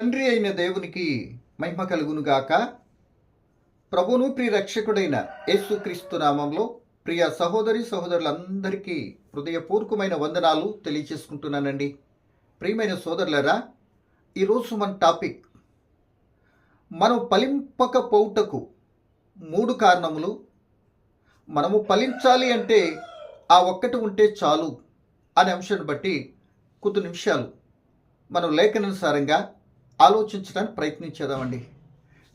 తండ్రి అయిన దేవునికి మహిమ కలుగునుగాక. ప్రభును ప్రియరక్షకుడైన యేసుక్రీస్తు నామంలో ప్రియ సహోదరి సహోదరులందరికీ హృదయపూర్వకమైన వందనాలు తెలియచేసుకుంటున్నానండి. ప్రియమైన సోదరులరా ఈరోజు మన టాపిక్ మనం పలింపకపోవుటకు మూడు కారణములు. మనము ఫలించాలి అంటే ఆ ఒక్కటి ఉంటే చాలు అనే అంశాన్ని బట్టి కొద్ది నిమిషాలు మనం లేఖనానుసారంగా ఆలోచించడానికి ప్రయత్నించేదామండి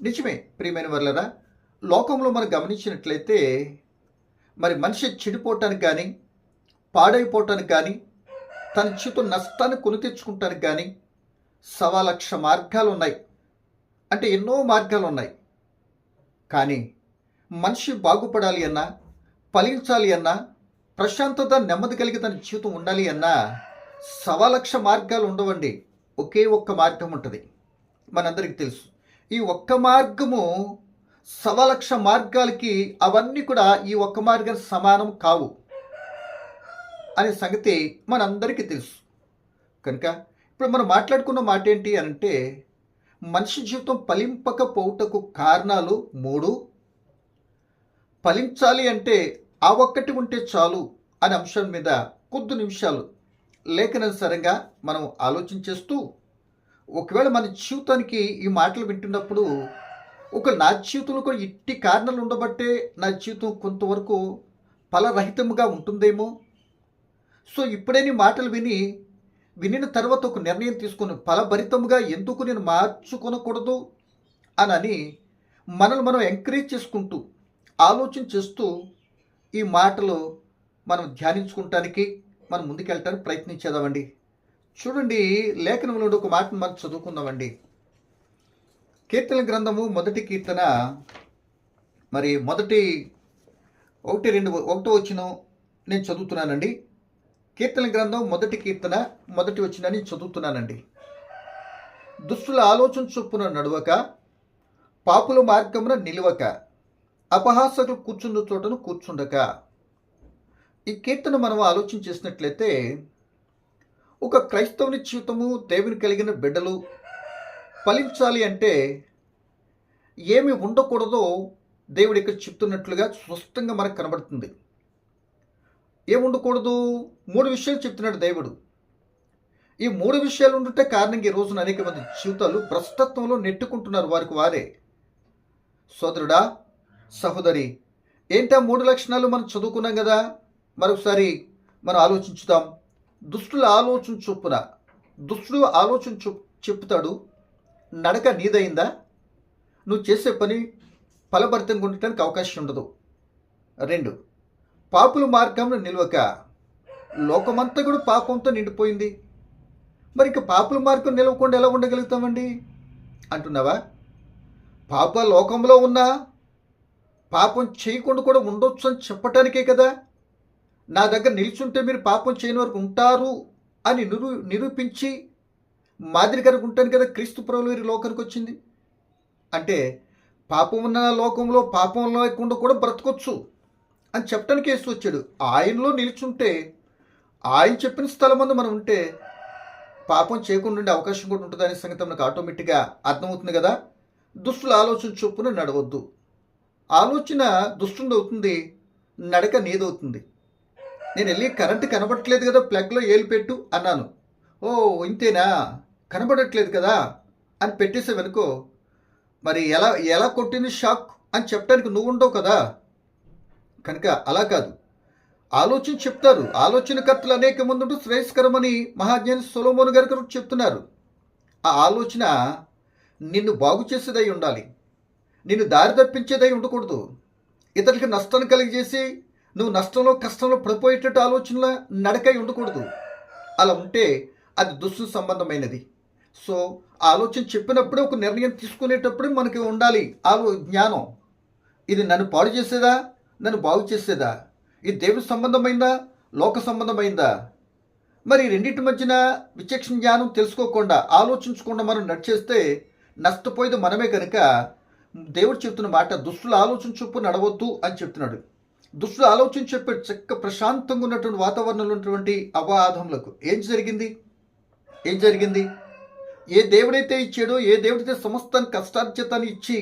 నిజమే ప్రియమైన వర్లరా లోకంలో మనం గమనించినట్లయితే మరి మనిషి చెడిపోవటానికి కానీ పాడైపోవటానికి కానీ తన చేతు నష్టాన్ని కొని తెచ్చుకుంటానికి కానీ సవా లక్ష మార్గాలు ఉన్నాయి. అంటే ఎన్నో మార్గాలు ఉన్నాయి. కానీ మనిషి బాగుపడాలి అన్నా ఫలించాలి అన్నా ప్రశాంతత నెమ్మది కలిగి తన జీవితం ఉండాలి అన్నా సవా లక్ష మార్గాలు ఉండవండి. ఒకే ఒక్క మార్గం ఉంటుంది. మనందరికీ తెలుసు. ఈ ఒక్క మార్గము సవలక్ష మార్గాలకి అవన్నీ కూడా ఈ ఒక్క మార్గం సమానం కావు అనే సంగతి మనందరికీ తెలుసు. కనుక ఇప్పుడు మనం మాట్లాడుకున్న మాట ఏంటి అంటే మనిషి జీవితం ఫలింపకపోవుటకు కారణాలు మూడు. ఫలించాలి అంటే ఆ ఒక్కటి ఉంటే చాలు అనే అంశం మీద కొద్ది నిమిషాలు లేఖనానుసారంగా మనం ఆలోచించేస్తూ ఒకవేళ మన జీవితానికి ఈ మాటలు వింటున్నప్పుడు ఒక నా జీవితంలో కూడా ఇట్టి కారణాలు ఉండబట్టే నా జీవితం కొంతవరకు ఫలరహితంగా ఉంటుందేమో? సో ఇప్పుడే నీ మాటలు విని వినిన తర్వాత ఒక నిర్ణయం తీసుకుని ఫలభరితముగా ఎందుకు నేను మార్చుకొనకూడదు అని మనల్ని మనం ఎంకరేజ్ చేసుకుంటూ ఆలోచన చేస్తూ ఈ మాటలు మనం ధ్యానించుకుంటానికి మనం ముందుకెళ్ళటానికి ప్రయత్నించేదామండి చూడండి లేఖనంలో ఒక మాటను మనం చదువుకుందామండి. కీర్తన గ్రంథము మొదటి కీర్తన మరి మొదటి ఒకటి రెండు ఒకటో వచ్చిన నేను చదువుతున్నానండి. కీర్తన గ్రంథం మొదటి కీర్తన మొదటి వచ్చిన నేను చదువుతున్నానండి. దుస్తుల ఆలోచన చొప్పున నడవక పాపుల మార్గమున నిలవక అపహాసకులు కూర్చున్న చోటను కూర్చుండక. ఈ కీర్తన మనం ఆలోచన చేసినట్లయితే ఒక క్రైస్తవుని జీవితము దేవుని కలిగిన బిడ్డలు ఫలించాలి అంటే ఏమి ఉండకూడదో దేవుడు ఇక్కడ చెప్తున్నట్లుగా స్పష్టంగా మనకు కనబడుతుంది. ఏమి ఉండకూడదు? మూడు విషయాలు చెప్తున్నాడు దేవుడు. ఈ మూడు విషయాలు ఉండుంటే కారణంగా ఈ రోజున అనేక మంది జీవితాలు భ్రష్టత్వంలో నెట్టుకుంటున్నారు వారికి వారే. సోదరుడా సహోదరి ఏంటా మూడు లక్షణాలు మనం చదువుకున్నాం కదా? మరొకసారి మనం ఆలోచించుదాం. దుష్టుల ఆలోచన చొప్పున దుష్టుడు ఆలోచన చొ చెప్తాడు నడక నీదైందా? నువ్వు చేసే పని ఫలభరితంగా ఉండటానికి అవకాశం ఉండదు. రెండు పాపుల మార్గంలో నిలవక లోకమంతా కూడా పాపంతో నిండిపోయింది. మరి ఇక పాపుల మార్గం నిలవకుండా ఎలా ఉండగలుగుతామండి? అంటున్నావా? పాప లోకంలో ఉన్నా పాపం చేయకుండా కూడా ఉండొచ్చు అని చెప్పటానికే కదా. నా దగ్గర నిల్చుంటే మీరు పాపం చేయని వరకు ఉంటారు అని నిరూ నిరూపించి మాదిరిగా ఉంటాను కదా క్రీస్తు ప్రభులు వీరి లోకానికి వచ్చింది. అంటే పాపం ఉన్న లోకంలో పాపం లేకుండా కూడా బ్రతకొచ్చు అని చెప్పడానికి వేస్తూ వచ్చాడు. ఆయనలో నిల్చుంటే ఆయన చెప్పిన స్థలం ముందు మనం ఉంటే పాపం చేయకుండా ఉండే అవకాశం కూడా ఉంటుంది అనే సంగతి మనకు ఆటోమేటిక్గా అర్థమవుతుంది కదా. దుస్తుల ఆలోచన చొప్పున నడవద్దు. ఆలోచన దుష్టుండి అవుతుంది నడక నీదవుతుంది. నేను వెళ్ళి కరెంటు కనబడట్లేదు కదా ప్లగ్లో ఏలు పెట్టు అన్నాను. ఓ ఇంతేనా? కనబడట్లేదు కదా అని పెట్టేసావనుకో మరి ఎలా ఎలా కొట్టింది షాక్ అని చెప్పడానికి నువ్వు ఉండవు కదా. కనుక అలా కాదు. ఆలోచన చెప్తారు. ఆలోచనకర్తలు అనేక ముందు శ్రేయస్కరమని మహాజ్ఞాని సొలోమోన్ గారు చెప్తున్నారు. ఆ ఆలోచన నిన్ను బాగు చేసేదై ఉండాలి. నిన్ను దారి తప్పించేదై ఉండకూడదు. ఇతరులకి నష్టాన్ని కలిగజేసి నువ్వు నష్టంలో కష్టంలో పడిపోయేటట్టు ఆలోచనల నడకై ఉండకూడదు. అలా ఉంటే అది దుస్తు సంబంధమైనది. సో ఆలోచన చెప్పినప్పుడే ఒక నిర్ణయం తీసుకునేటప్పుడు మనకి ఉండాలి ఆలో జ్ఞానం. ఇది నన్ను పాడు చేసేదా? నన్ను బాగు చేసేదా? ఇది దేవుడి సంబంధమైందా? లోక సంబంధమైందా? మరి రెండింటి మధ్యన విచక్షణ జ్ఞానం తెలుసుకోకుండా ఆలోచించకుండా మనం నడిచేస్తే నష్టపోయేది మనమే కనుక దేవుడు చెప్తున్న మాట దుస్తులు ఆలోచన చొప్పు నడవద్దు అని చెప్తున్నాడు. దుస్తులు ఆలోచన చెప్పే చక్క ప్రశాంతంగా ఉన్నటువంటి వాతావరణంలో ఉన్నటువంటి అవాధములకు ఏం జరిగింది? ఏం జరిగింది? ఏ దేవుడైతే ఇచ్చాడో ఏ దేవుడైతే సమస్తాన్ని కష్టార్జితాన్ని ఇచ్చి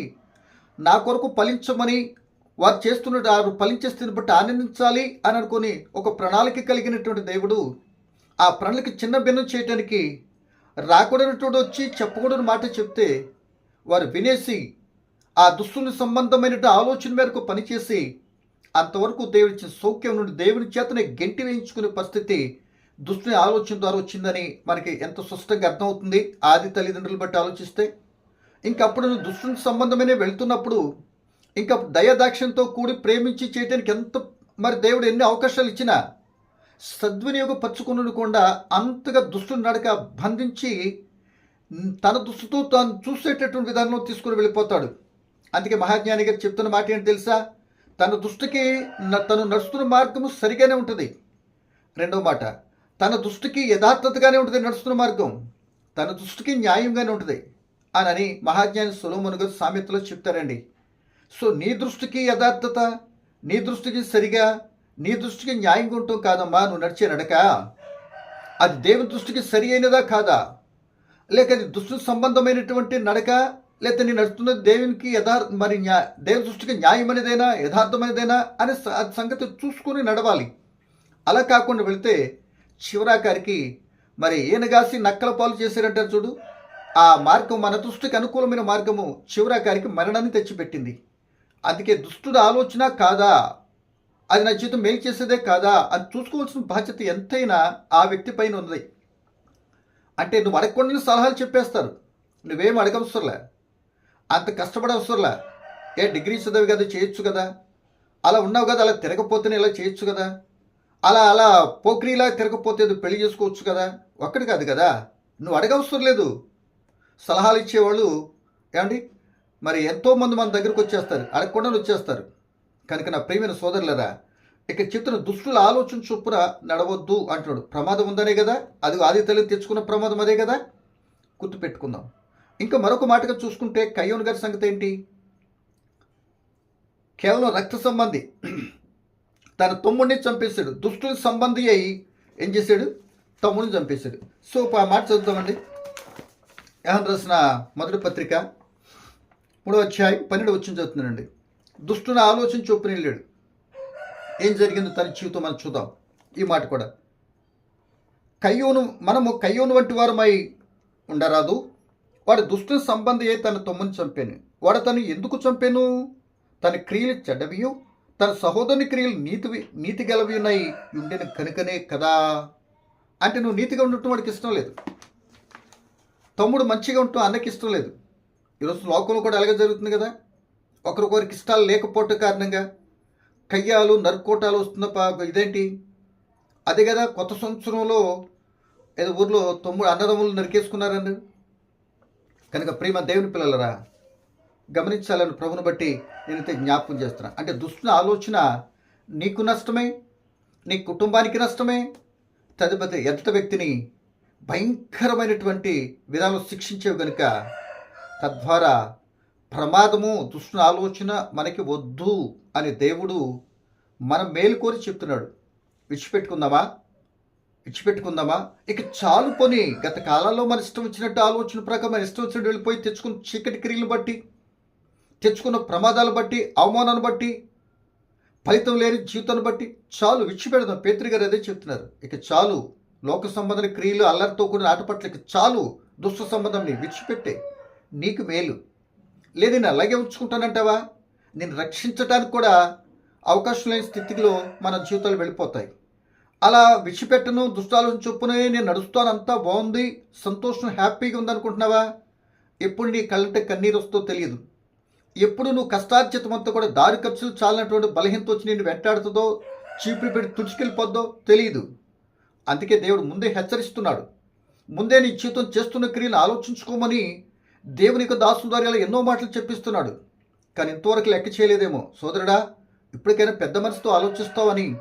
నా కొరకు ఫలించమని వారు చేస్తున్న వారు ఫలించే బట్టి ఆనందించాలి అని అనుకొని ఒక ప్రణాళిక కలిగినటువంటి దేవుడు ఆ ప్రణాళిక చిన్న భిన్నం చేయటానికి రాకూడనటువంటి వచ్చి చెప్పకూడని మాట చెప్తే వారు వినేసి ఆ దుస్తుని సంబంధమైన ఆలోచన మేరకు పనిచేసి అంతవరకు దేవుడిచ్చిన సౌఖ్యం నుండి దేవుని చేతనే గెంటి వేయించుకునే పరిస్థితి దుస్తుని ఆలోచన ద్వారా వచ్చిందని మనకి ఎంత స్పష్టంగా అర్థమవుతుంది? ఆది తల్లిదండ్రులు బట్టి ఆలోచిస్తే ఇంకప్పుడు నువ్వు దుష్టుని సంబంధమైన వెళ్తున్నప్పుడు ఇంకా దయదాక్ష్యంతో కూడి ప్రేమించి చేయడానికి ఎంత మరి దేవుడు ఎన్ని అవకాశాలు ఇచ్చినా సద్వినియోగపరచుకునకుండా అంతగా దుష్టుని నడక బంధించి తన దుస్తుతో తాను చూసేటటువంటి విధానంలో తీసుకుని వెళ్ళిపోతాడు. అందుకే మహాజ్ఞాని గారు చెప్తున్న మాట ఏంటి తెలుసా? తన దృష్టికి తను నడుస్తున్న మార్గము సరిగానే ఉంటుంది. రెండవ మాట తన దృష్టికి యథార్థతగానే ఉంటుంది నడుస్తున్న మార్గం. తన దృష్టికి న్యాయంగానే ఉంటుంది. అని మహాజ్ఞాని సులోమును గారు సామెతలో చెప్తారండి. సో నీ దృష్టికి యథార్థత నీ దృష్టికి సరిగా నీ దృష్టికి న్యాయంగా ఉంటాం కాదమ్మా నువ్వు నడిచే నడక. అది దేవుని దృష్టికి సరి అయినదా కాదా? లేక అది దుష్టు సంబంధమైనటువంటి నడక? లేకపోతే నేను నడుస్తున్నది దేవునికి యథార్ మరి న్యా దేవుని దృష్టికి న్యాయమైనదేనా యథార్థమైనదేనా అనే సంగతి చూసుకొని నడవాలి. అలా కాకుండా వెళితే చివరాకారికి మరి ఈయనగాసి నక్కల పాలు చేశారంటారు చూడు. ఆ మార్గం మన దృష్టికి అనుకూలమైన మార్గము చివరాకారికి మరణాన్ని తెచ్చిపెట్టింది. అందుకే దుష్టుడు ఆలోచన కాదా? అది నా జీవితం మేలు చేసేదే కాదా? అని చూసుకోవాల్సిన బాధ్యత ఎంతైనా ఆ వ్యక్తి పైన ఉంది అంటే నువ్వు అడగకుండా సలహాలు చెప్పేస్తారు. నువ్వేం అడగవసరలే. అంత కష్టపడవసరంలే ఏ డిగ్రీ చదివి కదా చేయొచ్చు కదా. అలా ఉన్నావు కదా అలా తిరగపోతేనే ఇలా చేయొచ్చు కదా. అలా అలా పోక్రీలా తిరగపోతే పెళ్ళి చేసుకోవచ్చు కదా. ఒక్కడి కాదు కదా. నువ్వు అడగవసరం లేదు. సలహాలు ఇచ్చేవాళ్ళు ఏమండి? మరి ఎంతోమంది మన దగ్గరకు వచ్చేస్తారు. అడగకుండా వచ్చేస్తారు. కనుక నా ప్రియమైన సోదరులరా ఇక చెప్తున్న దుష్టుల ఆలోచన చొప్పున నడవద్దు అంటున్నాడు. ప్రమాదం ఉందనే కదా. అది ఆది తల్లి తెచ్చుకున్న ప్రమాదం అదే కదా. గుర్తుపెట్టుకుందాం. ఇంకా మరొక మాటగా చూసుకుంటే కయ్యోన్ గారి సంగతి ఏంటి? కేవలం రక్త సంబంధి. తన తమ్ముడిని చంపేశాడు. దుష్టుని సంబంధి అయి ఏం చేశాడు? తమ్ముడిని చంపేశాడు. సో ఆ మాట చదువుతామండి. ఏమని రాసిన మొదటి పత్రిక మూడో అధ్యాయం పన్నెండు వచ్చిన చదువుతున్నానండి. దుష్టుని ఆలోచన చొప్పున వెళ్ళాడు. ఏం జరిగిందో తన జీవితం మనం చూద్దాం. ఈ మాట కూడా. కయ్యోను మనము కయ్యోను వంటి వారమై ఉండరాదు. వాడి దుష్టుని సంబంధి అయి తన తమ్ముని చంపాను. వాడు తను ఎందుకు చంపాను? తన క్రియలు చెడ్డవియు? తన సహోదరుని క్రియలు నీతివి నీతి గలవి ఉన్నాయి. కనుకనే కదా. అంటే నువ్వు నీతిగా ఉండటం వాడికి ఇష్టం లేదు. తమ్ముడు మంచిగా ఉండటం అన్నకి ఇష్టం లేదు. ఈరోజు లోకంలో కూడా అలాగే జరుగుతుంది కదా? ఒకరికొకరికి ఇష్టాలు లేకపోవటం కారణంగా కయ్యాలు నరుకోటాలు వస్తున్న ఇదేంటి? అదే కదా కొత్త సంవత్సరంలో ఏదో ఊర్లో తమ్ముడు అన్నదమ్ములు నరికేసుకున్నారని కనుక ప్రేమ దేవుని పిల్లలరా గమనించాలని ప్రభుని బట్టి నేనైతే జ్ఞాపకం చేస్తున్నా. అంటే దుష్టుని ఆలోచన నీకు నష్టమే నీ కుటుంబానికి నష్టమే తదుపరి ఎదుట వ్యక్తిని భయంకరమైనటువంటి విధానం శిక్షించేవి కనుక తద్వారా ప్రమాదము దుష్టుని ఆలోచన మనకి వద్దు అని దేవుడు మనం మేలు కోరి చెప్తున్నాడు. విడిచిపెట్టుకుందామా? ఇచ్చిపెట్టుకుందామా ఇక చాలు పోని. గత కాలంలో మన ఇష్టం వచ్చినట్టు ఆలోచన ప్రకారం మన ఇష్టం వచ్చినట్టు వెళ్ళిపోయి తెచ్చుకున్న చీకటి క్రియలు బట్టి తెచ్చుకున్న ప్రమాదాలు బట్టి అవమానాన్ని బట్టి ఫలితం లేని జీవితాన్ని బట్టి చాలు విడిచిపెడదాం. పేతృ గారు అదే చెప్తున్నారు. ఇక చాలు లోక సంబంధం క్రియలు అల్లరితో కూడిన ఆటపట్ల ఇక చాలు దుష్ట సంబంధంని విడిచిపెట్టే నీకు మేలు. లేదు నేను అలాగే ఉంచుకుంటానంటావా? నేను రక్షించడానికి కూడా అవకాశం లేని స్థితిలో మన జీవితాలు వెళ్ళిపోతాయి. అలా విడిచిపెట్టను దుష్టాలను చొప్పునే నేను నడుస్తాను అంతా బాగుంది సంతోషం హ్యాపీగా ఉందనుకుంటున్నావా? ఎప్పుడు నీ కళ్ళంటే కన్నీరు వస్తో తెలియదు. ఎప్పుడు నువ్వు కష్టార్జితమంతా కూడా దారి ఖర్చులు చాలినటువంటి బలహీనత వచ్చి నేను వెంటాడుతుందో చీపులు పెట్టి తుడుచుకెళ్ళిపోద్దో తెలియదు. అందుకే దేవుడు ముందే హెచ్చరిస్తున్నాడు. ముందే నీ జీవితం చేస్తున్న క్రియను ఆలోచించుకోమని దేవుని యొక్క దాసు ద్వారా ఎన్నో మాటలు చెప్పిస్తున్నాడు. కానీ ఇంతవరకు లెక్క చేయలేదేమో. సోదరుడా ఇప్పటికైనా పెద్ద మనసుతో ఆలోచిస్తావని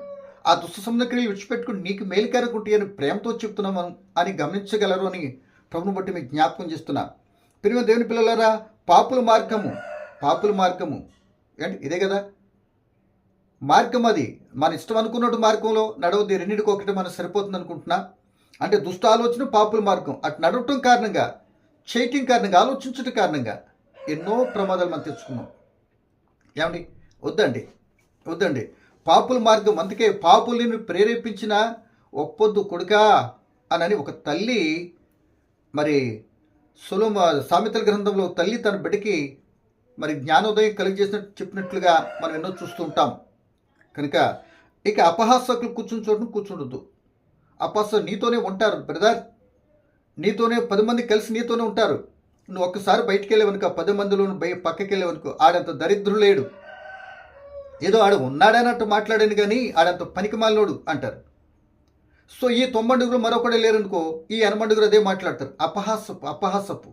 ఆ దుష్ట సంబంధక్రియలు విడిచిపెట్టుకుని నీకు మేలుకరకుంటే అని ప్రేమతో చెప్తున్నాము అని గమనించగలరు అని ప్రభుని బట్టి మీకు జ్ఞాపకం చేస్తున్నా. ప్రియమ దేవుని పిల్లలారా పాపుల మార్గము పాపుల మార్గము. ఏంటి? ఇదే కదా. మార్గం అది. మన ఇష్టం అనుకున్నట్టు మార్గంలో నడవద్ది రెండింటికి ఒకటి మనం సరిపోతుంది అనుకుంటున్నా. అంటే దుష్ట ఆలోచన పాపుల మార్గం. అటు నడవటం కారణంగా చేయటం కారణంగా ఆలోచించటం కారణంగా ఎన్నో ప్రమాదాలు మనం తెచ్చుకున్నాం. ఏమండి? వద్దండి. వద్దండి. పాపుల మార్గం. అందుకే పాపులను ప్రేరేపించిన ఒప్పొద్దు కొడుకా అనని ఒక తల్లి మరి సులభ సామెతల గ్రంథంలో తల్లి తన బిడ్డకి మరి జ్ఞానోదయం కలిగజేసినట్టు చెప్పినట్లుగా మనం ఎన్నో చూస్తూ ఉంటాం. కనుక ఇక అపహాసకులు కూర్చుని చోటును కూర్చుండొద్దు. అపహాస నీతోనే ఉంటారు బ్రదర్. నీతోనే పది మంది కలిసి నీతోనే ఉంటారు. నువ్వు ఒక్కసారి బయటికి వెళ్ళేవనుకో పది మందిలో బయ పక్కకి వెళ్ళేవనుకో ఆడంత దరిద్రుడు లేడు. ఏదో ఆడ ఉన్నాడన్నట్టు మాట్లాడాను కానీ ఆడంత పనికి మాలినోడు అంటారు. సో ఈ తొమ్మండుగురు మరొకడే లేరనుకో ఈ ఎనమండుగురు అదే మాట్లాడతారు. అపహాసపు అపహాసపు.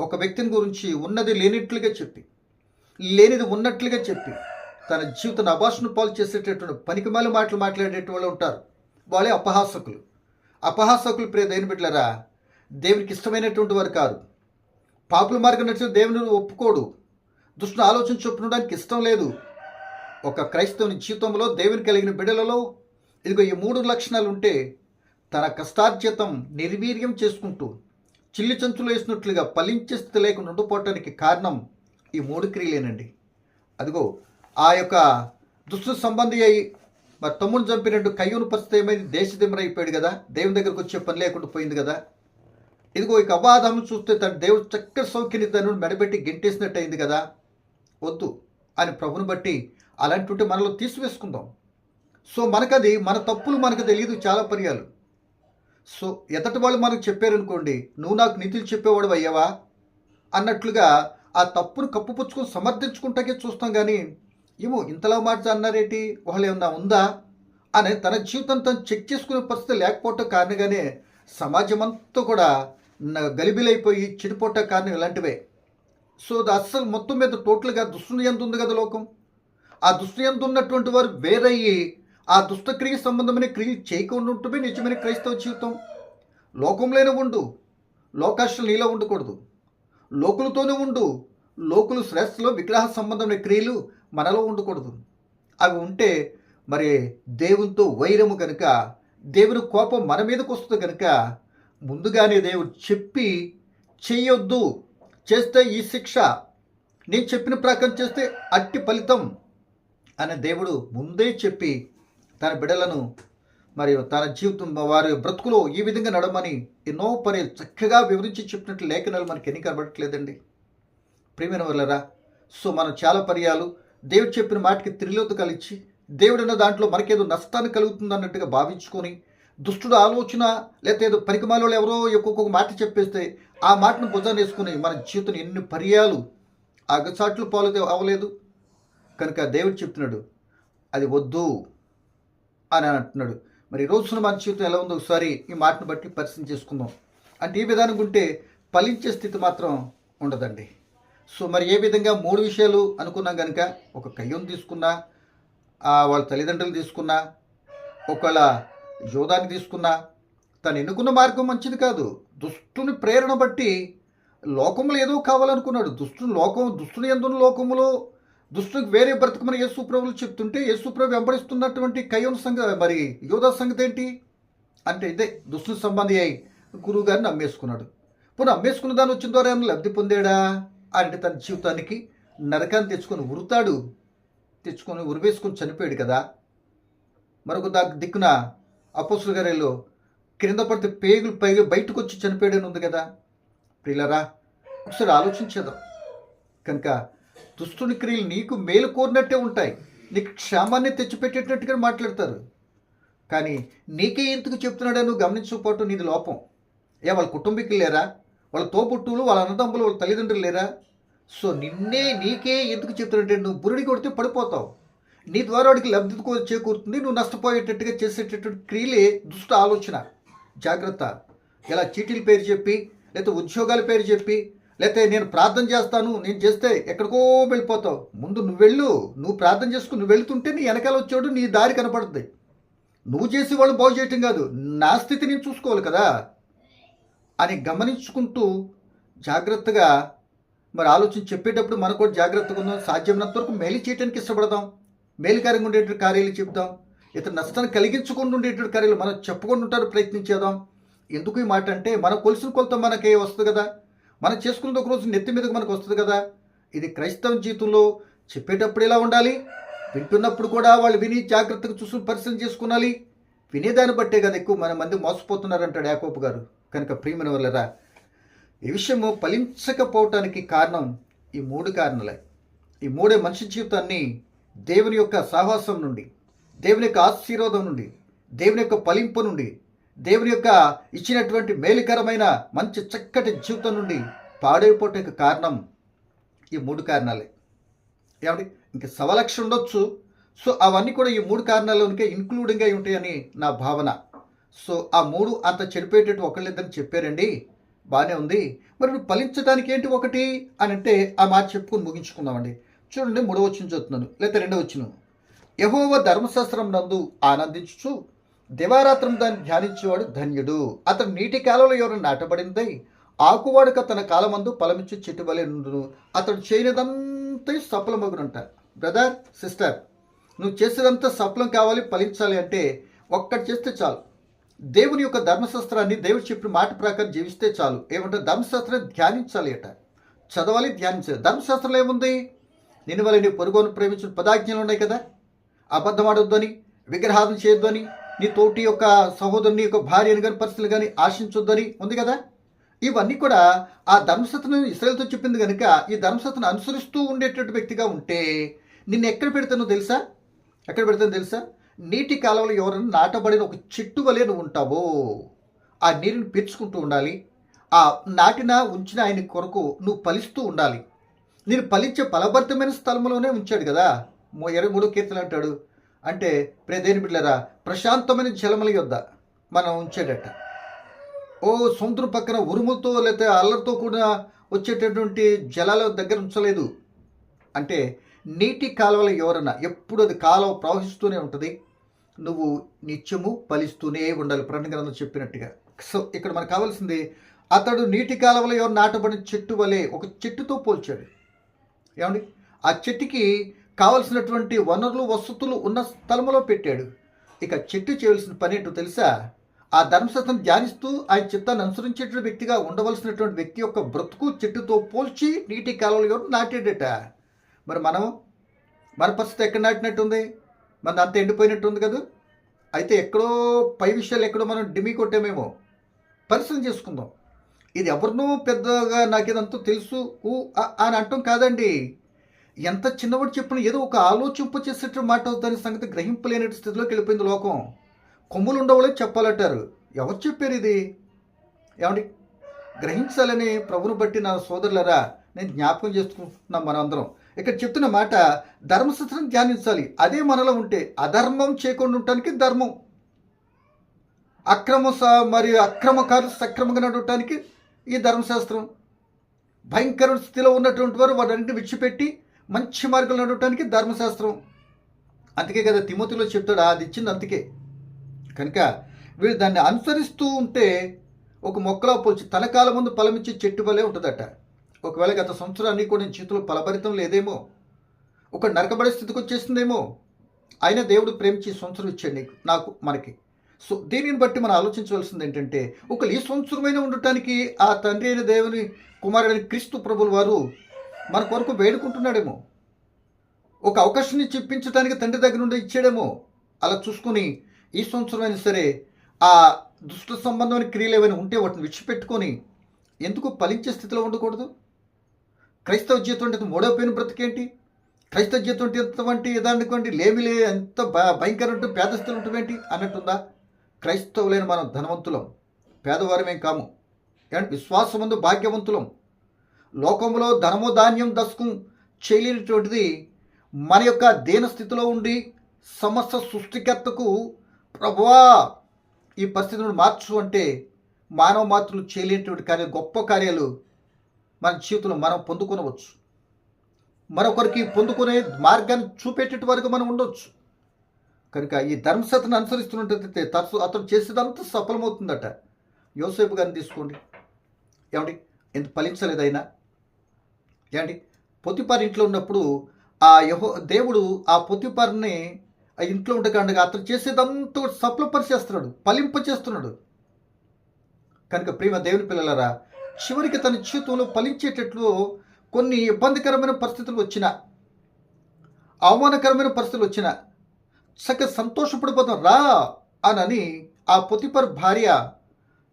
ఒక వ్యక్తిని గురించి ఉన్నది లేనిట్లుగా చెప్పి లేనిది ఉన్నట్లుగా చెప్పి తన జీవితాన్ని అభాషను పాలు చేసేటటువంటి పనికిమాలి మాటలు మాట్లాడేట వాళ్ళు ఉంటారు. వాళ్ళే అపహాసకులు. అపహాసకులు ప్రియ దేని బిడ్డలరా దేవునికి ఇష్టమైనటువంటి వారు కాదు పాపుల మార్గం నడిచిన దేవుని ఒప్పుకోడు. దుష్టుని ఆలోచన చొప్పునడానికి ఇష్టం లేదు. ఒక క్రైస్తవుని జీవితంలో దేవుని కలిగిన బిడ్డలలో ఇదిగో ఈ మూడు లక్షణాలు ఉంటే తన కష్టార్జితం నిర్వీర్యం చేసుకుంటూ చిల్లి చంచులు వేసినట్లుగా ఫలించే స్థితి లేకుండా ఉండిపోవటానికి కారణం ఈ మూడు క్రియలేనండి. అదిగో ఆ యొక్క దుష్టు సంబంధి అయి మరి తమ్ముడు చంపినట్టు కయ్యూను పరిస్థితి ఏమైంది? దేశదిమరైపోయాడు కదా దేవుని దగ్గరకు వచ్చే పని లేకుండా పోయింది కదా. ఇదిగో ఇక అబాధం చూస్తే తన దేవుడు చక్కటి సౌఖ్యని తను మెడబెట్టి గెంటేసినట్టు అయింది కదా. వద్దు అని ప్రభుని బట్టి అలాంటి మనలో తీసివేసుకుందాం. సో మనకది మన తప్పులు మనకు తెలియదు చాలా పర్యాలు. సో ఎదటి వాళ్ళు మనకు చెప్పారనుకోండి నువ్వు నాకు నీతులు చెప్పేవాడు అయ్యావా? అన్నట్లుగా ఆ తప్పును కప్పుపుచ్చుకొని సమర్థించుకుంటాకే చూస్తాం కానీ ఏమో ఇంతలా మాట అన్నారేంటి? వాళ్ళు ఏమన్నా ఉందా? అని తన జీవితం తను చెక్ చేసుకునే పరిస్థితి లేకపోవటం కారణంగానే సమాజం అంతా కూడా గలిబిలైపోయి చెడిపోవటం కారణం ఇలాంటివే. సో అది అస్సలు మొత్తం మీద టోటల్గా దుష్టుని ఎంత ఉంది కదా లోకం? ఆ దుష్టుని ఉన్నటువంటి వారు వేరయ్యి ఆ దుష్టక్రియ సంబంధమైన క్రియలు చేయకుండా ఉంటమే నిజమైన క్రైస్తవ జీవితం. లోకంలోనే ఉండు. లోకాశలు నీలో ఉండకూడదు. లోకులతోనే ఉండు. లోకులు శ్రేష్టలో విగ్రహ సంబంధమైన క్రియలు మనలో ఉండకూడదు. అవి ఉంటే మరి దేవునితో వైరము కనుక దేవుని కోపం మన మీదకు వస్తుంది కనుక ముందుగానే దేవుడు చెప్పి చెయ్యొద్దు చేస్తే ఈ శిక్ష. నేను చెప్పిన ప్రకారం చేస్తే అట్టి ఫలితం అని దేవుడు ముందే చెప్పి తన బిడ్డలను మరియు తన జీవితం వారి బ్రతుకులో ఈ విధంగా నడమని ఎన్నో పని చక్కగా వివరించి చెప్పినట్లు లేఖనాలు మనకి ఎన్ని కనబడట్లేదండి. ప్రియమైన వాళ్ళరా సో మనం చాలా పర్యాలు దేవుడు చెప్పిన మాటకి త్రిలోత కలిచి దేవుడన్న దాంట్లో మనకేదో నష్టాన్ని కలుగుతుంది అన్నట్టుగా భావించుకొని దుష్టుడు ఆలోచన లేకపోతే ఏదో పరికమాలో ఎవరో ఒక్కొక్క మాట చెప్పేస్తే ఆ మాటను భుజాన్ని వేసుకుని మన జీవితం ఎన్ని పర్యాలు అగచాట్లు పాలు అవ్వలేదు కనుక దేవుడు చెప్తున్నాడు అది వద్దు అని అంటున్నాడు. మరి ఈ రోజున మన జీవితం ఎలా ఉందో ఒకసారి ఈ మాటను బట్టి పరిశీలన చేసుకుందాం. అంటే ఈ విధానం ఉంటే ఫలించే స్థితి మాత్రం ఉండదండి. సో మరి ఏ విధంగా మూడు విషయాలు అనుకున్నాం కనుక ఒక కయ్యం తీసుకున్నా వాళ్ళ తల్లిదండ్రులు తీసుకున్నా ఒకళ్ళ యోధాన్ని తీసుకున్నా తను ఎన్నుకున్న మార్గం మంచిది కాదు. దుష్టుని ప్రేరణ బట్టి లోకంలో ఏదో కావాలనుకున్నాడు. దుష్టుని లోకం దుష్టుని ఎందున్న లోకములో దుష్టునికి వేరే బ్రతకమని యేసు ప్రభులు చెప్తుంటే యేసు ప్రభు వెంబడిస్తున్నటువంటి కయ్యం సంగ మరి యోధా సంగతి ఏంటి అంటే ఇదే దుష్టుని సంబంధి అయి గురువు గారిని అమ్మేసుకున్నాడు పోనీ అమ్మేసుకున్న దాని వచ్చిన ద్వారా ఏమైనా లబ్ధి పొందాడా? అంటే తన జీవితానికి నరకాన్ని తెచ్చుకొని ఉరుతాడు. తెచ్చుకొని ఉరివేసుకొని చనిపోయాడు కదా. మరొక దా దిక్కున అపోసుల గారిలో క్రింద పడితే పేగులు పైగా బయటకు వచ్చి చనిపోయాడని ఉంది కదా. ప్రియులరా ఒకసారి ఆలోచించేద్దాం. కనుక దుష్టుని క్రియలు నీకు మేలు కోరినట్టే ఉంటాయి. నీకు క్షేమాన్ని తెచ్చిపెట్టేటట్టుగా మాట్లాడతారు. కానీ నీకే ఎందుకు చెప్తున్నాడో నువ్వు గమనించకపోవటం నీది లోపం. ఏ వాళ్ళ కుటుంబీకులు లేరా? వాళ్ళ తోబుట్టువులు వాళ్ళ అన్నదమ్ములు వాళ్ళ తల్లిదండ్రులు లేరా? సో నిన్నే నీకే ఎందుకు చెప్తున్నట్టే నువ్వు బురుడి కొడితే పడిపోతావు. నీ ద్వారా వాడికి లబ్ధి చేకూరుతుంది నువ్వు నష్టపోయేటట్టుగా చేసేటటువంటి క్రియలే దుష్ట ఆలోచన. జాగ్రత్త. ఇలా చీటీల పేరు చెప్పి లేకపోతే ఉద్యోగాల పేరు చెప్పి లేకపోతే నేను ప్రార్థన చేస్తాను నేను చేస్తే ఎక్కడికో వెళ్ళిపోతావు. ముందు నువ్వు వెళ్ళు నువ్వు ప్రార్థన చేసుకుని నువ్వు వెళ్తుంటే నీ వెనకాల వచ్చాడు నీ దారి కనపడుతుంది. నువ్వు చేసి వాళ్ళు బాగు చేయటం కాదు నా స్థితి నేను చూసుకోవాలి కదా అని గమనించుకుంటూ జాగ్రత్తగా మరి ఆలోచన చెప్పేటప్పుడు మనకు కూడా జాగ్రత్తగా ఉందాం. సాధ్యమైనంత వరకు మేలు చేయడానికి ఇష్టపడదాం. మేలుకారంగా ఉండేటువంటి కార్యాలు చెప్దాం. ఇతను నష్టాన్ని కలిగించకుండా ఉండేటువంటి కార్యాలు మనం చెప్పకుండా ఉంటారు ఎందుకు ఈ మాట అంటే మన కొలిసిన కొలత మనకే వస్తుంది కదా. మనం చేసుకున్నది ఒక రోజు నెత్తి మీదకు మనకు వస్తుంది కదా. ఇది క్రైస్తవ జీవితంలో చెప్పేటప్పుడు ఎలా ఉండాలి? వింటున్నప్పుడు కూడా వాళ్ళు విని జాగ్రత్తగా చూసుకుని పరిశీలన చేసుకునాలి. వినేదాన్ని బట్టే కదా ఎక్కువ మన మంది మోసపోతున్నారంటాడు యాకోపు గారు. కనుక ప్రియమైన వల్లరా ఈ విషయము ఫలించకపోవటానికి కారణం ఈ మూడు కారణాలే. ఈ మూడే మనిషి జీవితాన్ని దేవుని యొక్క సాహసం నుండి దేవుని యొక్క ఆశీర్వాదం నుండి దేవుని యొక్క ఫలింపు నుండి దేవుని యొక్క ఇచ్చినటువంటి మేలుకరమైన మంచి చక్కటి జీవితం నుండి పాడైపోవటానికి కారణం ఈ మూడు కారణాలే. ఏమండి? ఇంక సవలక్ష ఉండొచ్చు. సో అవన్నీ కూడా ఈ మూడు కారణాలకే ఇంక్లూడింగ్ అయి ఉంటాయని నా భావన. సో ఆ మూడు అంత చెడిపోయేటట్టు ఒకళ్ళిద్దరు చెప్పారండి. బాగానే ఉంది. మరి నువ్వు ఫలించడానికి ఏంటి ఒకటి అని అంటే ఆ మాట చెప్పుకొని ముగించుకుందామండి. చూడండి మూడో వచ్చిన చూస్తున్నాను లేకపోతే రెండో వచ్చిన యహోవ ధర్మశాస్త్రం నందు ఆనందించు దివారాత్రం దాన్ని ధ్యానించేవాడు ధన్యుడు. అతను నీటి కాలంలో ఎవరు నాటబడిందై ఆకువాడుక తన కాలమందు ఫలమిచ్చి చెట్టుబలే నుండును. అతడు చేయనిదంతా సఫలమగునంట. బ్రదర్ సిస్టర్ నువ్వు చేసేదంతా సఫలం కావాలి ఫలించాలి అంటే ఒక్కటి చేస్తే చాలు. దేవుని యొక్క ధర్మశాస్త్రాన్ని దేవుడు చెప్పిన మాట ప్రకారం జీవిస్తే చాలు. ఏమంటే ధర్మశాస్త్రాన్ని ధ్యానించాలి అట. చదవాలి ధ్యానించాలి. ధర్మశాస్త్రంలో ఏముంది? నేను వల్ల నీ పొరుగును ప్రేమించిన పదాజ్ఞలు ఉన్నాయి కదా. అబద్ధం ఆడొద్దని విగ్రహాదం చేయొద్దని నీ తోటి యొక్క సహోదరుని యొక్క భార్యను కానీ పరిస్థితులు కానీ ఆశించొద్దని ఉంది కదా? ఇవన్నీ కూడా ఆ ధర్మశాస్త్రం ఇస్రాయల్తో చెప్పింది కనుక ఈ ధర్మశాస్త్రం అనుసరిస్తూ ఉండేటటువంటి వ్యక్తిగా ఉంటే నిన్ను ఎక్కడ పెడతానో తెలుసా? ఎక్కడ పెడతానో తెలుసా? నీటి కాలంలో ఎవరైనా నాటబడిన ఒక చెట్టు వలె నువ్వు ఉంటావో ఆ నీరుని పీల్చుకుంటూ ఉండాలి. ఆ నాటిన ఉంచిన ఆయన కొరకు నువ్వు ఫలిస్తూ ఉండాలి. నేను ఫలించే ఫలభరితమైన స్థలంలోనే ఉంచాడు కదా? ఇరవై మూడో కీర్తన అంటాడు అంటే ప్రదేని బిడ్డరా ప్రశాంతమైన జలముల యొద్ద మనం ఉంచేటట్ట. ఓ సముద్రం పక్కన ఉరుములతో లేకపోతే అల్లరితో కూడిన వచ్చేటటువంటి జలాల దగ్గర ఉంచలేదు. అంటే నీటి కాలువల ఎవరన్నా ఎప్పుడు అది కాలువ ప్రవహిస్తూనే ఉంటుంది. నువ్వు నిత్యము ఫలిస్తూనే ఉండాలి. ప్రణగ్రంథం చెప్పినట్టుగా. సో ఇక్కడ మనకు కావాల్సింది అతడు నీటి కాలువల ఎవరు నాటబడిన చెట్టు వలె ఒక చెట్టుతో పోల్చాడు. ఏమండి? ఆ చెట్టుకి కావలసినటువంటి వనరులు వసతులు ఉన్న స్థలంలో పెట్టాడు. ఇక చెట్టు చేయవలసిన పని ఏంటో తెలుసా? ఆ ధర్మశాస్త్రం ధ్యానిస్తూ ఆయన చిత్తాన్ని అనుసరించేట వ్యక్తిగా ఉండవలసినటువంటి వ్యక్తి యొక్క బ్రతుకు చెట్టుతో పోల్చి నీటి కాలువలు ఎవరు నాటాడట. మరి మనం మన పరిస్థితి ఎక్కడ నాటినట్టుంది? మన అంత ఎండిపోయినట్టుంది కదా? అయితే ఎక్కడో పై విషయాలు ఎక్కడో మనం డిమి కొట్టామేమో. పరిశ్రమ చేసుకుందాం. ఇది ఎవరినో పెద్దగా నాకు తెలుసు ఊ అని అంటాం కాదండి. ఎంత చిన్నవాడు చెప్పిన ఏదో ఒక ఆలోచింప చేసేట మాట దాని సంగతి గ్రహింపలేని స్థితిలోకి వెళ్ళిపోయింది లోకం. కొమ్ములు ఉండవాళ్ళే చెప్పాలంటారు. ఎవరు చెప్పారు ఇది? ఏమండి? గ్రహించాలని ప్రభుని బట్టి నా సోదరులరా నేను జ్ఞాపకం చేసుకుంటున్నాం మనందరం. అందరం ఇక్కడ చెప్తున్న మాట ధర్మశాస్త్రం ధ్యానించాలి. అదే మనలో ఉంటే అధర్మం చేయకుండా ఉండటానికి ధర్మం. అక్రమ స- మరియు అక్రమకారులు సక్రమంగా నడవటానికి ఈ ధర్మశాస్త్రం. భయంకర స్థితిలో ఉన్నటువంటి వారు వాటన్నింటిని విడిచిపెట్టి మంచి మార్గంలో ఉండటానికి ధర్మశాస్త్రం. అందుకే కదా తిమోతిలో చెప్తాడు అది ఇచ్చింది అందుకే. కనుక వీడు దాన్ని అనుసరిస్తూ ఉంటే ఒక మొక్కలో పోల్చి తనకాల ముందు ఫలమిచ్చే చెట్టు వలె ఉంటుందట. ఒకవేళ గత సంవత్సరాన్ని కూడా నేను చేతిలో ఫలభరితం లేదేమో ఒక నరకబడే స్థితికి వచ్చేసిందేమో అయినా దేవుడు ప్రేమించి సంవత్సరం ఇచ్చాడు నీకు నాకు మనకి. సో దీనిని బట్టి మనం ఆలోచించవలసింది ఏంటంటే ఒక ఈ సంవత్సరమైన ఉండటానికి ఆ తండ్రి అయిన దేవుని కుమారుడైన క్రీస్తు ప్రభులు వారు మన కొరకు వేడుకుంటున్నాడేమో. ఒక అవకాశాన్ని చెప్పించడానికి తండ్రి దగ్గర నుండి ఇచ్చాడేమో. అలా చూసుకొని ఈ సంవత్సరం అయినా సరే ఆ దుష్ట సంబంధమైన క్రియలు ఏమైనా ఉంటే వాటిని విడిచిపెట్టుకొని ఎందుకు ఫలించే స్థితిలో ఉండకూడదు? క్రైస్తవ జీవితం అంటే మూడో బ్రతికేంటి? క్రైస్తవ జీవితం అంటే ఎంతవంటి ఏదానికోండి లేమిలే ఎంత భ- భయంకర పేదస్థితులు పేద స్థితిలో ఉంటుందేంటి అన్నట్టుందా? క్రైస్తవులైన మనం ధనవంతులం పేదవారమేం కాము. ఏమంటే విశ్వాసమందు భాగ్యవంతులం. లోకంలో ధనము ధాన్యం దశకం చేయలేనటువంటిది మన యొక్క దేన స్థితిలో ఉండి సమస్త సృష్టికర్తకు ప్రభువా ఈ పరిస్థితిని మార్చు అంటే మానవ మాత్రులు చేయలేనటువంటి కార్యాలు గొప్ప కార్యాలు మన జీవితంలో మనం పొందుకునవచ్చు. మరొకరికి పొందుకునే మార్గాన్ని చూపేటట్టు వరకు మనం ఉండొచ్చు. కనుక ఈ ధర్మసతను అనుసరిస్తున్నట్టయితే తరచు అతను చేసేదంతా సఫలమవుతుందట. యోసేపు గారిని తీసుకోండి. ఏమండి? ఎంత ఫలించలేదైనా? ఏంటి ఏమండి? పొత్తిపారి ఇంట్లో ఉన్నప్పుడు ఆ యహో దేవుడు ఆ పొత్తిపారిని ఆ ఇంట్లో ఉండకుండా అతను చేసేదంతా సఫలపరిచేస్తున్నాడు ఫలింపచేస్తున్నాడు. కనుక ప్రేమ దేవుని పిల్లలరా చివరికి తన జీవితంలో ఫలించేటట్లు కొన్ని ఇబ్బందికరమైన పరిస్థితులు వచ్చిన అవమానకరమైన పరిస్థితులు వచ్చిన చక్కగా సంతోషపడిపోతాం రా అనని ఆ పొతిపర్ భార్య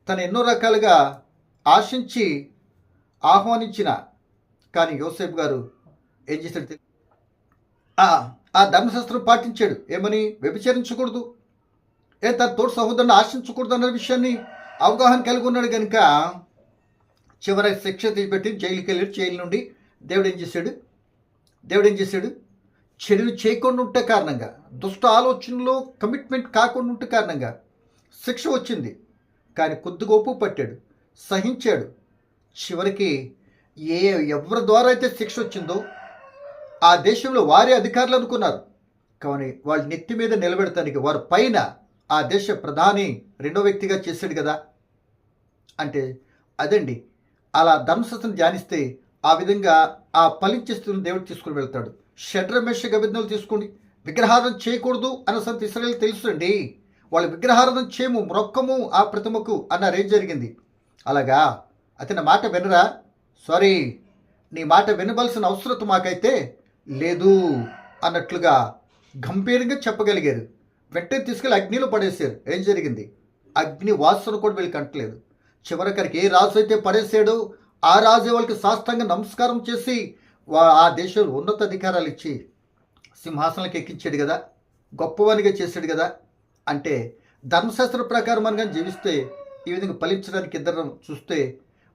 తను ఎన్నో రకాలుగా ఆశించి ఆహ్వానించిన కానీ యోసేఫ్ గారు ఏం చేశాడు ఆ ఆ ధర్మశాస్త్రం పాటించాడు. ఏమని? వ్యభిచరించకూడదు. ఏ తన తోడు సహోదరుని ఆశించకూడదు అన్న విషయాన్ని అవగాహన కలిగి ఉన్నాడు కనుక చివరి శిక్ష తీసిపెట్టి జైలుకి వెళ్ళాడు జైలు నుండి దేవుడు ఏం చేశాడు? దేవుడు ఏం చేశాడు? చెడులు చేయకుండా ఉంటే కారణంగా దుష్ట ఆలోచనలో కమిట్మెంట్ కాకుండా ఉంటే కారణంగా శిక్ష వచ్చింది. కానీ కొద్దిగా ఒప్పు పట్టాడు సహించాడు. చివరికి ఏ ఎవరి ద్వారా అయితే శిక్ష వచ్చిందో ఆ దేశంలో వారే అధికారులు అనుకున్నారు. కానీ వాళ్ళ నెత్తి మీద నిలబెడటానికి వారి పైన ఆ దేశ ప్రధాని రెండో వ్యక్తిగా చేశాడు కదా. అంటే అదండి అలా ధంసతను ధ్యానిస్తే ఆ విధంగా ఆ ఫలించే దేవుడు తీసుకుని వెళ్తాడు. షడ్రమేష గవిజ్ఞలు తీసుకోండి. విగ్రహారం చేయకూడదు అన్న సంత ఇస్రాయల్ తెలుసండి వాళ్ళు విగ్రహారం చేయము మొక్కము ఆ ప్రతిమకు అన్నారు ఏం జరిగింది. అలాగా? అతని మాట వినరా? సారీ నీ మాట వినవలసిన అవసరం మాకైతే లేదు అన్నట్లుగా గంభీరంగా చెప్పగలిగారు. వెంటనే తీసుకెళ్ళి అగ్నిలో పడేశారు. ఏం జరిగింది? అగ్ని వాసన కూడా వీళ్ళకి అంటలేదు. చివరికరికి ఏ రాజు అయితే పడేసాడో ఆ రాజు వాళ్ళకి శాస్త్రంగా నమస్కారం చేసి వా- ఆ దేశంలో ఉన్నత అధికారాలు ఇచ్చి సింహాసనాలకు ఎక్కించాడు కదా గొప్పవానిగా చేశాడు కదా అంటే ధర్మశాస్త్ర ప్రకారం అనగా జీవిస్తే ఈ విధంగా ఫలించడానికి ఇద్దరం చూస్తే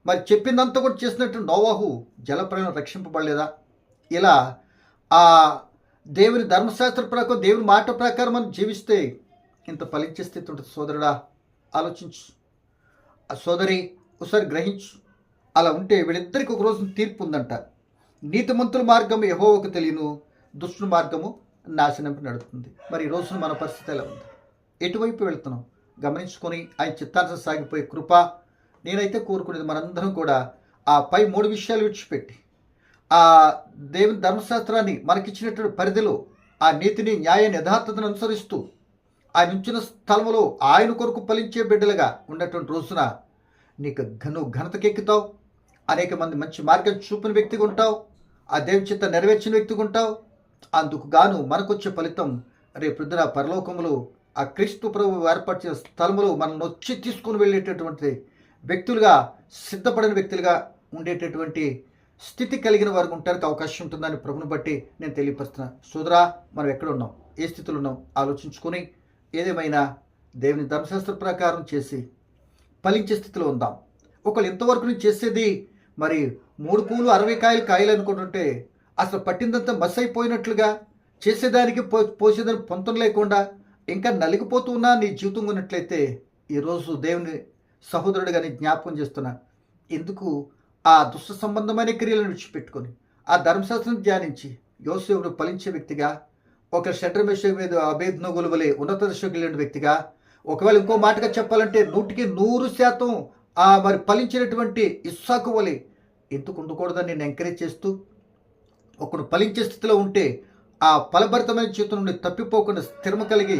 మరి చెప్పిందంతా కూడా చేసినట్టు నోవాహు జలప్రయాణం రక్షింపబడలేదా? ఇలా ఆ దేవుని ధర్మశాస్త్ర ప్రకారం దేవుని మాట ప్రకారం మనం జీవిస్తే ఇంత ఫలించే స్థితి ఉంటుంది సోదరుడా. ఆలోచించు. ఆ సోదరి ఒకసారి గ్రహించు. అలా ఉంటే వీళ్ళిద్దరికి ఒక రోజు తీర్పు ఉందంట. నీతిమంతుల మార్గం యహోవకు తెలియను దుష్టుల మార్గము నాశనంపి నడుస్తుంది మరి ఈ రోజున మన పరిస్థితి ఎలా ఉంది? ఎటువైపు వెళ్తున్నాం? గమనించుకొని ఆయన చిత్తాంశం సాగిపోయే కృప నేనైతే కోరుకునేది మనందరం కూడా ఆ పై మూడు విషయాలు విడిచిపెట్టి ఆ దేవుని ధర్మశాస్త్రాన్ని మనకిచ్చినటువంటి పరిధిలో ఆ నీతిని న్యాయాన్ని యథార్థతను అనుసరిస్తూ ఆయన ఉంచిన స్థలంలో ఆయన కొరకు ఫలించే బిడ్డలుగా ఉన్నటువంటి రోజున నీకు ఘను ఘనతకెక్కుతావు. అనేక మంది మంచి మార్గం చూపిన వ్యక్తిగా ఉంటావు. ఆ దేవుని చిత్త నెరవేర్చిన వ్యక్తిగా ఉంటావు. అందుకు గాను మనకొచ్చే ఫలితం రేపు పొద్దున పరలోకములో ఆ క్రీస్తు ప్రభు ఏర్పరిచిన స్థలములో మనల్ని వచ్చి తీసుకుని వెళ్ళేటటువంటి వ్యక్తులుగా సిద్ధపడిన వ్యక్తులుగా ఉండేటటువంటి స్థితి కలిగిన వారికి ఉండడానికి అవకాశం ఉంటుందని ప్రభుని బట్టి నేను తెలియపరుస్తున్నాను సోదరా మనం ఎక్కడ ఉన్నాం? ఏ స్థితిలో ఉన్నాం? ఆలోచించుకొని ఏదేమైనా దేవుని ధర్మశాస్త్ర ప్రకారం చేసి ఫలించే స్థితిలో ఉందాం. ఒకళ్ళు ఇంతవరకు నేను చేసేది? మరి మూడు పూలు అరవై కాయలు కాయలు అనుకుంటుంటే అసలు పట్టిందంతా మస్ అయిపోయినట్లుగా చేసేదానికి పో పోసేదానికి పొంతం లేకుండా ఇంకా నలిగిపోతూ ఉన్నా నీ జీవితం ఉన్నట్లయితే ఈరోజు దేవుని సహోదరుడిగాని జ్ఞాపకం చేస్తున్నాను ఎందుకు? ఆ దుష్ట సంబంధమైన క్రియలను విడిచిపెట్టుకొని ఆ ధర్మశాస్త్రం ధ్యానించి యోసేవుడు ఫలించే వ్యక్తిగా ఒక షడ్రమేష మీద అభేద్నగులు వలె ఉన్నత దశకు వెళ్ళిన వ్యక్తిగా ఒకవేళ ఇంకో మాటగా చెప్పాలంటే నూటికి నూరు శాతం ఆ మరి ఫలించినటువంటి ఇస్సాకు వలె ఎందుకు ఉండకూడదని నేను ఎంకరేజ్ చేస్తూ ఒకడు ఫలించే స్థితిలో ఉంటే ఆ ఫలభరితమైన జీవితం నుండి తప్పిపోకుండా స్థిరమ కలిగి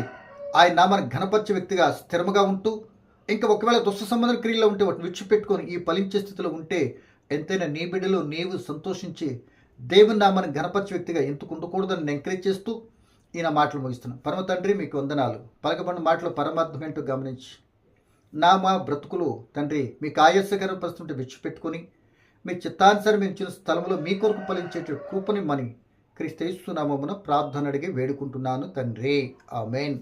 ఆయన నామాన్ని ఘనపరిచే వ్యక్తిగా స్థిరముగా ఉంటూ ఇంకా ఒకవేళ దుష్ట సంబంధం క్రియలో ఉంటే వాటిని విడిచిపెట్టుకొని ఈ ఫలించే స్థితిలో ఉంటే ఎంతైనా నీ బిడ్డలో నీవు సంతోషించి దేవుని నామాన్ని గణపరిచే వ్యక్తిగా ఎందుకు ఉండకూడదని ఎంకరేజ్ చేస్తూ ఈయన మాటలు ముగిస్తున్నాను. పరమ తండ్రి మీకు వందనాలు. పలకబడిన మాటలు పరమార్థం ఏంటో గమనించి. నా మా బ్రతుకులు తండ్రి మీకు ఆయాసకర పరిస్థితి విడిచిపెట్టుకొని మీ చిత్తానుసారం మేము ఇచ్చిన స్థలంలో మీ కొరకు ఫలించేట కృపని మని క్రీస్తు నామమున ప్రార్థన అడిగి వేడుకుంటున్నాను తండ్రి. ఆమెన్.